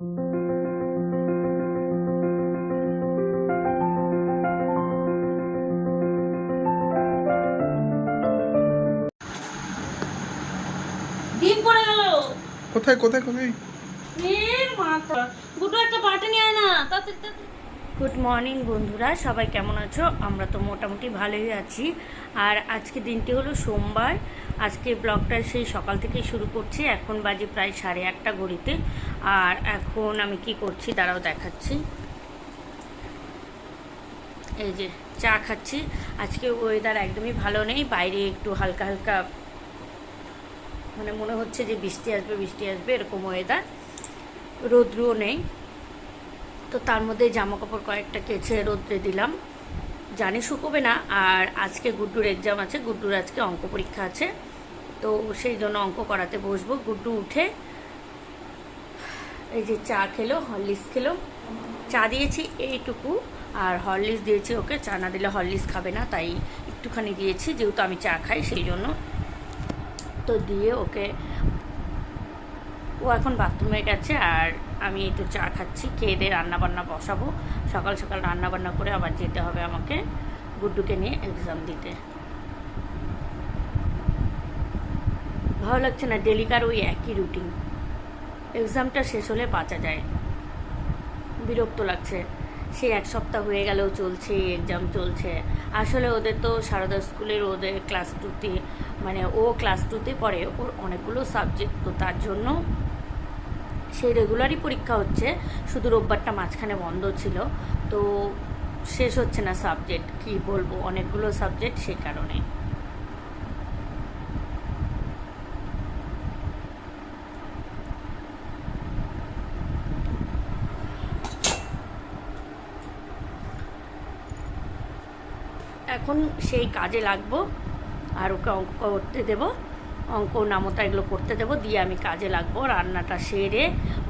ডিম পড়ে গেল। কোথায় কোথায় কোথায়? এ মাথা। গুটো একটা বাটি নিয়ে আয় না। তাড়াতাড়ি গুড মর্নিং বন্ধুরা। সবাই কেমন আছো? আমরা তো মোটামুটি ভালোই আছি। আর আজকে দিনটি হলো সোমবার। আজকে ব্লগটা সেই সকাল থেকেই শুরু করছি। এখন বাজে প্রায় সাড়ে আটটা ঘড়িতে। আর এখন আমি কি করছি তারাও দেখাচ্ছি। এই যে চা খাচ্ছি। আজকে ওয়েদার একদমই ভালো নেই। বাইরে একটু হালকা হালকা মানে মনে হচ্ছে যে বৃষ্টি আসবে বৃষ্টি আসবে, এরকম ওয়েদার রৌদ্রও নেই। তো তার মধ্যে জামা কাপড় কয়েকটা কেচে রোদ্রে দিলাম। জানি শুকোবে না, আর আজকে গুড্ডুর এক্সাম আছে, গুড্ডুর আজকে অঙ্ক পরীক্ষা আছে। তো সেই জন্য অঙ্ক করাতে বসবো। গুড্ডু উঠে এই যে চা খেলো, হরলিক্স খেলো। চা দিয়েছি এইটুকু, আর হরলিক্স দিয়েছি ওকে। চা না দিলে হরলিক্স খাবে না, তাই একটুখানি দিয়েছি, যেহেতু আমি চা খাই সেই জন্য। তো দিয়ে ওকে, ও এখন বাথরুমে গেছে, আর আমি একটু চা খাচ্ছি, খেয়ে দিয়ে রান্নাবান্না বসাবো। সকাল সকাল রান্নাবান্না করে আবার যেতে হবে আমাকে গুড্ডুকে নিয়ে এক্সাম দিতে। ভালো লাগছে না, ডেলিকার ওই একই রুটিন এক্সামটা শেষ হলে বাঁচা যায়। বিরক্ত লাগছে। সে এক সপ্তাহ হয়ে গেলেও চলছে এক্সাম চলছে। আসলে ওদের তো সারদা স্কুলের ওদের ক্লাস টুতে মানে ও ক্লাস টুতে পড়ে, ওর অনেকগুলো সাবজেক্ট তো তার জন্য সেই রেগুলারই পরীক্ষা হচ্ছে। শুধু রোববারটা মাঝখানে বন্ধ ছিল। তো শেষ হচ্ছে না সাবজেক্ট কি বলব? অনেকগুলো সাবজেক্ট সেই কারণে। এখন সেই কাজে লাগবো। আর ওকে অঙ্ক করতে দেবো। অঙ্ক নামতা এগুলো করতে দেবো, দিয়ে আমি কাজে লাগবো, রান্নাটা সেরে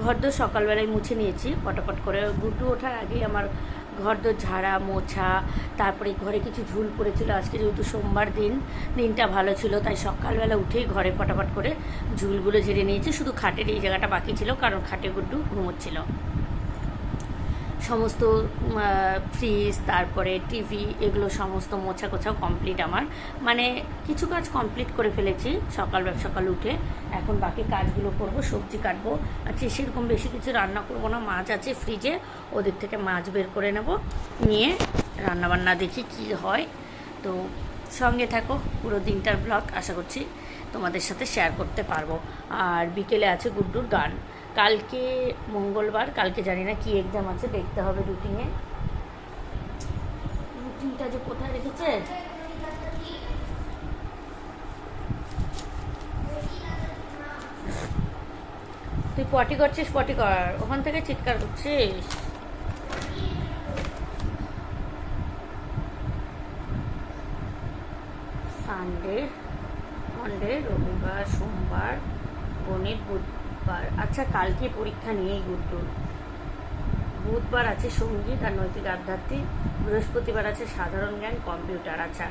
ঘরদোর সকালবেলায় মুছে নিয়েছি ফটাফট করে গুড্ডু ওঠার আগেই আমার ঘরদোর ঝাড়া, মোছা, তারপরে ঘরে কিছু ঝুল পড়েছিল, আজকে যেহেতু সোমবার দিন, দিনটা ভালো ছিল, তাই সকালবেলা উঠেই ঘরে ফটাফট করে ঝুলগুলো ঝেড়ে নিয়েছি, শুধু খাটের এই জায়গাটা বাকি ছিল, কারণ খাটে গুড্ডু ঘুমোচ্ছিল। সমস্ত ফ্রিজ তারপরে টিভি এগুলো সমস্ত মোছা কোছাও কমপ্লিট আমার। মানে কিছু কাজ কমপ্লিট করে ফেলেছি, সকাল সকাল উঠে। এখন বাকি কাজগুলো করব, সবজি কাটবো। আচ্ছা সেরকম বেশি কিছু রান্না করব না, মাছ আছে ফ্রিজে ওদের থেকে মাছ বের করে নেব, নিয়ে রান্নাবান্না দেখি কি হয়। তো সঙ্গে থাকো, পুরো দিনটার ব্লগ আশা করছি তোমাদের সাথে শেয়ার করতে পারব। আর বিকেলে আছে গুড্ডুর গান। কালকে মঙ্গলবার, কালকে জানি না কি এক্সাম আছে, দেখতে হবে রুটিনে রুটিনটা যে কোথায় রেখেছে? তুই পটি করছিস, পটি কর। ওখান থেকে চিৎকার করছিস? সানডে মন্ডে রবিবার, সোমবার, গণিত বুধবার। আচ্ছা কালকে পরীক্ষা নিয়েই গুড্ডুর বুধবার আছে সংগীত আর নৈতিক আধ্যাত্মিক। বৃহস্পতিবার আছে সাধারণ জ্ঞান, কম্পিউটার। আচ্ছা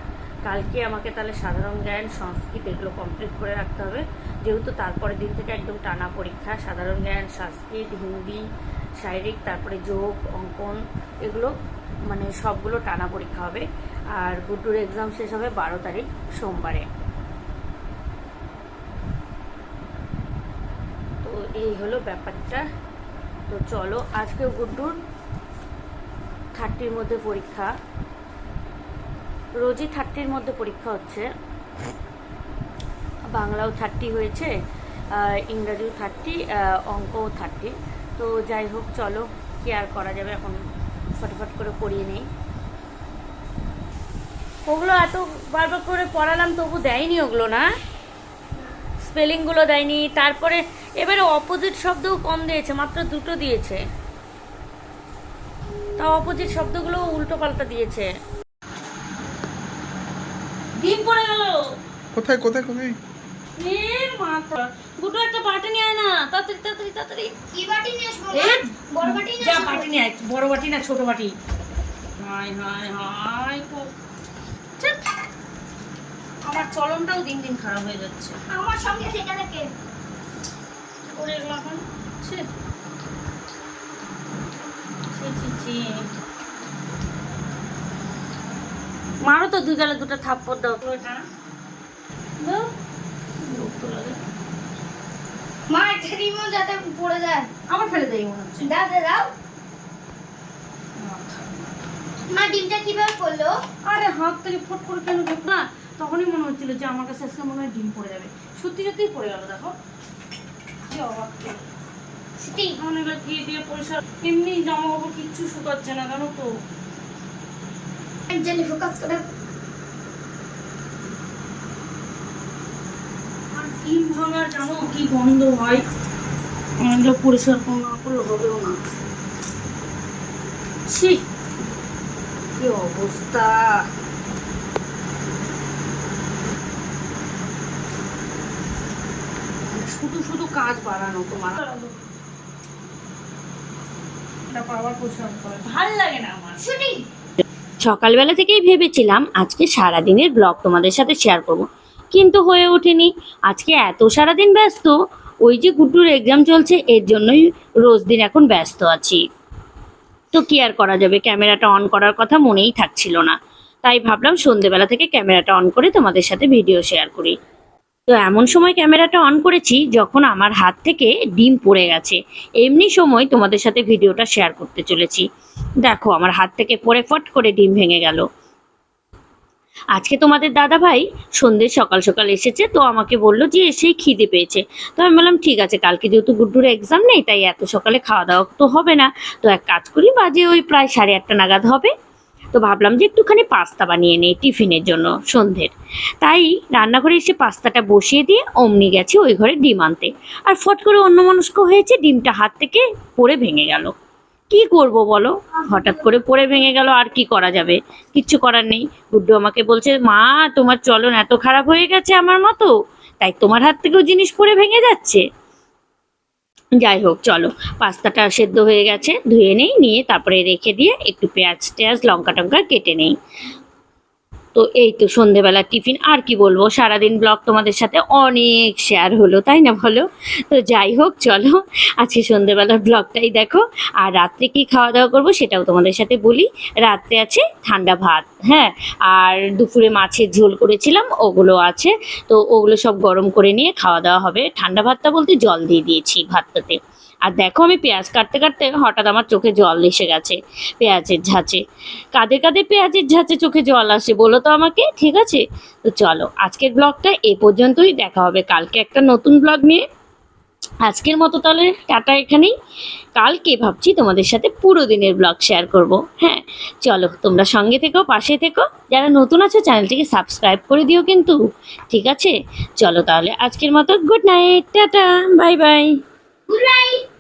কালকে আমাকে তাহলে সাধারণ জ্ঞান, সংস্কৃত এগুলো কমপ্লিট করে রাখতে হবে। যেহেতু তারপরের দিন থেকে একদম টানা পরীক্ষা, সাধারণ জ্ঞান, সংস্কৃত, হিন্দি, শারীরিক, তারপরে যোগ, অঙ্কন এগুলো মানে সবগুলো টানা পরীক্ষা হবে। আর গুড্ডুর এক্সাম শেষ হবে বারো তারিখ সোমবারে। তো এই হলো ব্যাপারটা। তো চলো আজকেও গুড্ডুর থার্টির মধ্যে পরীক্ষা। রোজই থার্টির মধ্যে পরীক্ষা হচ্ছে। বাংলাও থার্টি হয়েছে ইংরাজিও থার্টি অঙ্কও থার্টি তো যাই হোক, চলো, কি আর করা যাবে এখন? ফটাফট করে পড়িয়ে নেই। ওগুলো এত বারবার করে পড়ালাম, তবু দেয়নি ওগুলো না? স্পেলিংগুলো দেয়নি তারপরে এবারে অপোজিট শব্দও কম দিয়েছে মাত্র দুটো দিয়েছে। তা অপোজিট শব্দগুলো উল্টো পাল্টা দিয়েছে। ডিম পড়ে গেল। কোথায় কোথায় কোথায়? এ মাথা দুটো একটা বাটি নিয়ে আয় না তাড়াতাড়ি তাড়াতাড়ি তাড়াতাড়ি। কি বাটি নিয়ে আসব বড় বাটি নিয়ে যা বাটি নিয়ে আয় বড় বাটি না ছোট বাটি? হাই হাই হাই খুব ধ্যাৎ। আমার চলনটাও দিন দিন খারাপ হয়ে যাচ্ছে। আমার সঙ্গে থেকে থাকে করে এগুলো এখন ছি ছি ছি। মারো তো দুই গালে দুটো থাপ্পড় দাও। তো মা একটা রিমোট যাতে পড়ে যায়। আমার ফেলে দেয় মনে হচ্ছে। দাদা দাও। মা ডিমটা কীভাবে করল আরে হাত থেকে ফট করে কেন না তখনই মনে হচ্ছিল যে আমার কাছে আজকে মনে হয় ডিম পড়ে যাবে। সত্যি সত্যিই পড়ে গেল দেখো। কি অবাক তো। মনে হলো কি দিয়ে পরিষ্কার এমনি জামা কাপড় কিচ্ছু শুকাচ্ছে না জানো তো। জেলে ফোকাস করে আর ডিম ভাঙার জানো কি গন্ধ হয়। পরিষ্কার না করলে হবেও না। ছি। কি অবস্থা। শুধু শুধু কাজ বাড়ানো তোমার। তারপর আবার পরিষ্কার করে ভালো লাগে না আমার। শুটিং সকালবেলা থেকেই ভেবেছিলাম আজকে সারাদিনের ব্লগ তোমাদের সাথে শেয়ার করব কিন্তু হয়ে ওঠেনি। আজকে এত সারাদিন ব্যস্ত ওই যে গুড্ডুর এক্সাম চলছে এর জন্যই রোজ দিন এখন ব্যস্ত আছি। তো কি আর করা যাবে ক্যামেরাটা অন করার কথা মনেই থাকছিল না। তাই ভাবলাম সন্ধেবেলা থেকে ক্যামেরাটা অন করে তোমাদের সাথে ভিডিও শেয়ার করি। তো এমন সময় ক্যামেরাটা অন করেছি যখন আমার হাত থেকে ডিম পড়ে গেছে। এমনি সময় তোমাদের সাথে ভিডিওটা শেয়ার করতে চলেছি। দেখো, আমার হাত থেকে পড়ে ফট করে ডিম ভেঙে গেল। আজকে তোমাদের দাদা ভাই সন্ধ্যে সকাল সকাল এসেছে, তো আমাকে বলল যে এসেই খিদে পেয়েছে। তো আমি বললাম, ঠিক আছে, কালকে যেহেতু গুড্ডুর এক্সাম নেই, তাই এত সকালে খাওয়া দাওয়া তো হবে না। তো এক কাজ করি, বাজে ওই প্রায় সাড়ে আটটা নাগাদ হবে। তো ভাবলাম যে একটুখানি পাস্তা বানিয়ে নেই টিফিনের জন্য সন্ধ্যের। তাই রান্নাঘরে এসে পাস্তাটা বসিয়ে দিয়ে অমনি গেছি ওই ঘরে ডিম আনতে। আর ফট করে অন্য অন্যমনস্ক হয়েছে, ডিমটা হাত থেকে পড়ে ভেঙে গেল। কি করব বলো? হঠাৎ করে পড়ে ভেঙে গেল, আর কি করা যাবে? কিচ্ছু করার নেই। গুড্ডু আমাকে বলছে, মা, তোমার চলন এত খারাপ হয়ে গেছে আমার মতো। তাই তোমার হাত থেকেও জিনিস পড়ে ভেঙে যাচ্ছে। যাই হোক চলো। পাস্তাটা সেদ্ধ হয়ে গেছে, ধুয়ে নেই, নিয়ে তারপরে রেখে দিয়ে একটু পেঁয়াজ টেয়াজ লঙ্কা টঙ্কা কেটে নেই। তো এই তো সন্ধেবেলা টিফিন, আর কি বলব? সারাদিন ব্লগ তোমাদের সাথে অনেক শেয়ার হলো, তাই না বলো? তো যাই হোক, চলো, আজকে সন্ধেবেলার ব্লগটাই দেখো। আর রাত্রে কি খাওয়া দাওয়া করব সেটাও তোমাদের সাথে বলি। রাত্রে আছে ঠান্ডা ভাত হ্যাঁ? আর দুপুরে মাছের ঝোল করেছিলাম, ওগুলো আছে। তো ওগুলো সব গরম করে নিয়ে খাওয়া দাওয়া হবে। ঠান্ডা ভাতটা বলতে জল দিয়ে দিয়েছি ভাতটাতে। আর দেখো আমি পেঁয়াজ কাটতে কাটতে হঠাৎ আমার চোখে জল এসে গেছে, পেঁয়াজের ঝাঁচে। কাদের কাদের পেঁয়াজের ঝাঁচে চোখে জল আসে বলো তো আমাকে, ঠিক আছে? তো চলো, আজকের ব্লগটা এ পর্যন্তই, দেখা হবে কালকে একটা নতুন ব্লগ নিয়ে। আজকের মতো তাহলে টাটা এখানেই। কালকে ভাবছি তোমাদের সাথে পুরো দিনের ব্লগ শেয়ার করব হ্যাঁ? চলো, তোমরা সঙ্গে থেকো, পাশে থেকো। যারা নতুন আছো, চ্যানেলটিকে সাবস্ক্রাইব করে দিও কিন্তু, ঠিক আছে? চলো তাহলে আজকের মতো, good night, tata, bye bye. Good night